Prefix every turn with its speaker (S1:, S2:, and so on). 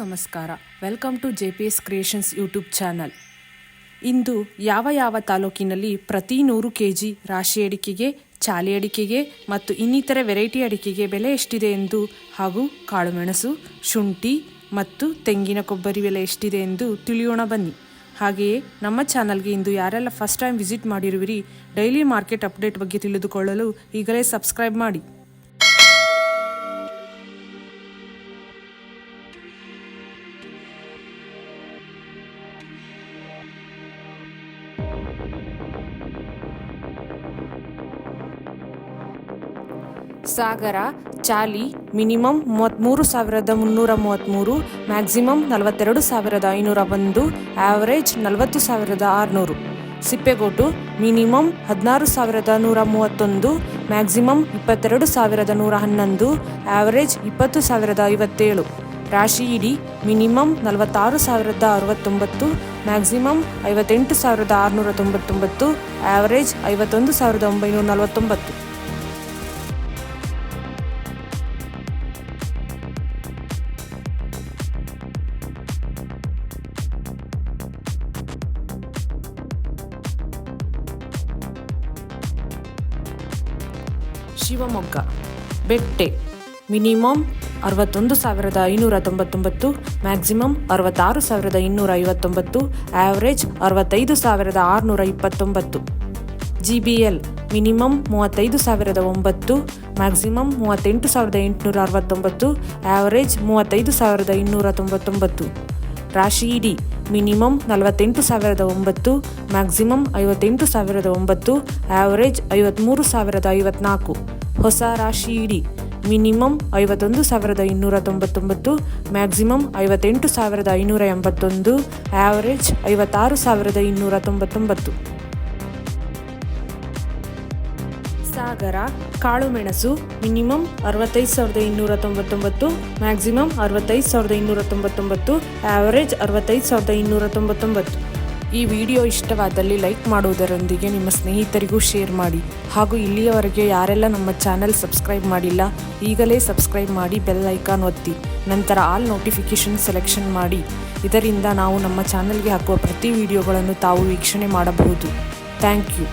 S1: ನಮಸ್ಕಾರ. Welcome to J P S creations YouTube channel ಇಂದು ಯಾವ ಯಾವ ತಾಲೂಕಿನಲ್ಲಿ ಪ್ರತಿ ನೂರು ಕೆ ಜಿ ರಾಶಿ ಅಡಿಕೆಗೆ, ಚಾಲಿ ಅಡಿಕೆಗೆ ಮತ್ತು ಇನ್ನಿತರ ವೆರೈಟಿ ಅಡಿಕೆಗೆ ಬೆಲೆ ಎಷ್ಟಿದೆ ಎಂದು ಹಾಗೂ ಕಾಳುಮೆಣಸು, ಶುಂಠಿ ಮತ್ತು ತೆಂಗಿನ ಕೊಬ್ಬರಿ ಬೆಲೆ ಎಷ್ಟಿದೆ ಎಂದು ತಿಳಿಯೋಣ ಬನ್ನಿ. ಹಾಗೆಯೇ ನಮ್ಮ ಚಾನಲ್ಗೆ ಇಂದು ಯಾರೆಲ್ಲ ಫಸ್ಟ್ ಟೈಮ್ ವಿಸಿಟ್ ಮಾಡಿರುವಿರಿ, ಡೈಲಿ ಮಾರ್ಕೆಟ್ ಅಪ್ಡೇಟ್ ಬಗ್ಗೆ ತಿಳಿದುಕೊಳ್ಳಲು ಈಗಲೇ ಸಬ್ಸ್ಕ್ರೈಬ್ ಮಾಡಿ. ಸಾಗರ, ಚಾಲಿ, ಮಿನಿಮಮ್ ಮೂವತ್ತ್ಮೂರು ಸಾವಿರದ ಮುನ್ನೂರ ಮೂವತ್ತ್ಮೂರು ಮ್ಯಾಕ್ಸಿಮಮ್ ನಲವತ್ತೆರಡು ಸಾವಿರದ ಐನೂರ ಒಂದು, ಆವರೇಜ್ ನಲವತ್ತು ಸಾವಿರದ ಆರುನೂರು. ಸಿಪ್ಪೆಗೋಟು, ಮಿನಿಮಮ್ ಹದಿನಾರು ಸಾವಿರದ ನೂರ ಮೂವತ್ತೊಂದು, ಮ್ಯಾಕ್ಸಿಮಮ್ ಇಪ್ಪತ್ತೆರಡು ಸಾವಿರದ ನೂರ ಹನ್ನೊಂದು, ಆವರೇಜ್ ಇಪ್ಪತ್ತು ಸಾವಿರದ ಐವತ್ತೇಳು. ರಾಶಿ ಇಡಿ, ಮಿನಿಮಮ್ ನಲವತ್ತಾರು ಸಾವಿರದ ಅರವತ್ತೊಂಬತ್ತು, ಮ್ಯಾಕ್ಸಿಮಮ್ ಐವತ್ತೆಂಟು ಸಾವಿರದ ಆರುನೂರ ತೊಂಬತ್ತೊಂಬತ್ತು, ಆವರೇಜ್ ಐವತ್ತೊಂದು ಸಾವಿರದ ಒಂಬೈನೂರ ನಲವತ್ತೊಂಬತ್ತು. ಶಿವಮೊಗ್ಗ. ಬೆಟ್ಟೆ. ಮಿನಿಮಮ್ ಅರವತ್ತೊಂದು ಸಾವಿರದ ಐನೂರ ತೊಂಬತ್ತೊಂಬತ್ತು, ಮ್ಯಾಕ್ಸಿಮಮ್ ಅರವತ್ತಾರು ಸಾವಿರದ ಇನ್ನೂರ ಐವತ್ತೊಂಬತ್ತು ಆವರೇಜ್ ಅರವತ್ತೈದು ಸಾವಿರದ ಆರುನೂರ ಇಪ್ಪತ್ತೊಂಬತ್ತು. ಜಿ ಬಿ ಎಲ್ ಮಿನಿಮಮ್ ಮೂವತ್ತೈದು ಸಾವಿರದ ಒಂಬತ್ತು, ಮ್ಯಾಕ್ಸಿಮಮ್ ಮೂವತ್ತೆಂಟು ಸಾವಿರದ ಎಂಟುನೂರ ಅರವತ್ತೊಂಬತ್ತು ಆವರೇಜ್ ಮೂವತ್ತೈದು ಸಾವಿರದ ಇನ್ನೂರ ತೊಂಬತ್ತೊಂಬತ್ತು. ರಾಶಿ ಇಡಿ. ಮಿನಿಮಮ್ ನಲವತ್ತೆಂಟು ಸಾವಿರದ ಒಂಬತ್ತು, ಮ್ಯಾಕ್ಸಿಮಮ್ ಐವತ್ತೆಂಟು ಸಾವಿರದ ಒಂಬತ್ತು, ಆವರೇಜ್ ಐವತ್ತ್ಮೂರು ಸಾವಿರದ ಐವತ್ನಾಲ್ಕು. ಹೊಸ ರಾಶಿ ಇಡಿ. ಮಿನಿಮಮ್ ಐವತ್ತೊಂದು ಸಾವಿರದ ಇನ್ನೂರ ತೊಂಬತ್ತೊಂಬತ್ತು, ಮ್ಯಾಕ್ಸಿಮಮ್ ಐವತ್ತೆಂಟು ಸಾವಿರದ ಐನೂರ ಎಂಬತ್ತೊಂದು, ಆವರೇಜ್ ಐವತ್ತಾರು ಸಾವಿರದ ಇನ್ನೂರ ತೊಂಬತ್ತೊಂಬತ್ತು. ಸಾಗರ ಕಾಳುಮೆಣಸು ಮಿನಿಮಮ್ ಅರವತ್ತೈದು ಸಾವಿರದ ಇನ್ನೂರ ತೊಂಬತ್ತೊಂಬತ್ತು, ಮ್ಯಾಕ್ಸಿಮಮ್ ಅರವತ್ತೈದು ಸಾವಿರದ ಇನ್ನೂರ ತೊಂಬತ್ತೊಂಬತ್ತು ಆವರೇಜ್ ಅರವತ್ತೈದು ಸಾವಿರದ ಇನ್ನೂರ ತೊಂಬತ್ತೊಂಬತ್ತು. ಈ ವಿಡಿಯೋ ಇಷ್ಟವಾದಲ್ಲಿ ಲೈಕ್ ಮಾಡುವುದರೊಂದಿಗೆ ನಿಮ್ಮ ಸ್ನೇಹಿತರಿಗೂ ಶೇರ್ ಮಾಡಿ. ಹಾಗೂ ಇಲ್ಲಿಯವರೆಗೆ ಯಾರೆಲ್ಲ ನಮ್ಮ ಚಾನೆಲ್ ಸಬ್ಸ್ಕ್ರೈಬ್ ಮಾಡಿಲ್ಲ, ಈಗಲೇ ಸಬ್ಸ್ಕ್ರೈಬ್ ಮಾಡಿ ಬೆಲ್ ಐಕಾನ್ ಒತ್ತಿ. ನಂತರ ಆಲ್ ನೋಟಿಫಿಕೇಷನ್ ಸೆಲೆಕ್ಷನ್ ಮಾಡಿ. ಇದರಿಂದ ನಾವು ನಮ್ಮ ಚಾನೆಲ್ಗೆ ಹಾಕುವ ಪ್ರತಿ ವಿಡಿಯೋಗಳನ್ನು ತಾವು ವೀಕ್ಷಣೆ ಮಾಡಬಹುದು. Thank you.